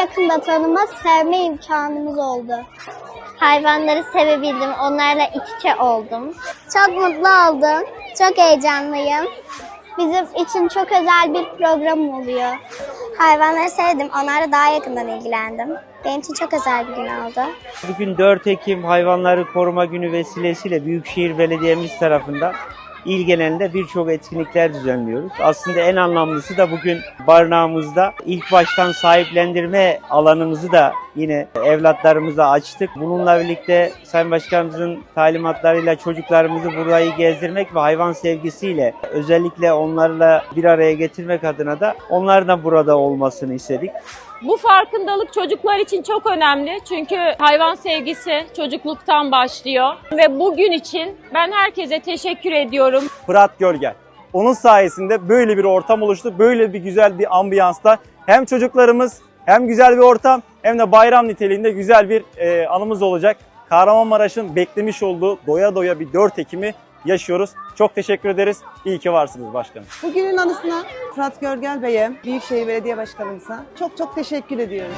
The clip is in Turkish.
yakında tanıma, sevme imkanımız oldu. Hayvanları sevebildim, onlarla iç içe oldum. Çok mutlu oldum, çok heyecanlıyım. Bizim için çok özel bir program oluyor. Hayvanları sevdim, onlarla daha yakından ilgilendim. Benim için çok özel bir gün oldu. Bugün 4 Ekim Hayvanları Koruma Günü vesilesiyle Büyükşehir Belediye'miz tarafından il genelinde birçok etkinlikler düzenliyoruz. Aslında en anlamlısı da bugün barınağımızda ilk baştan sahiplendirme alanımızı da yine evlatlarımıza açtık. Bununla birlikte Sayın Başkanımızın talimatlarıyla çocuklarımızı burayı gezdirmek ve hayvan sevgisiyle özellikle onlarla bir araya getirmek adına da onların da burada olmasını istedik. Bu farkındalık çocuklar için çok önemli. Çünkü hayvan sevgisi çocukluktan başlıyor. Ve bugün için ben herkese teşekkür ediyorum. Fırat Gölgel. Onun sayesinde böyle bir ortam oluştu. Böyle bir güzel bir ambiyansta hem çocuklarımız hem güzel bir ortam hem de bayram niteliğinde güzel bir e, anımız olacak. Kahramanmaraş'ın beklemiş olduğu doya doya bir 4 Ekim'i yaşıyoruz. Çok teşekkür ederiz. İyi ki varsınız başkanım. Bugünün anısına Fırat Görgel Bey'e, Büyükşehir Belediye Başkanımıza çok çok teşekkür ediyoruz.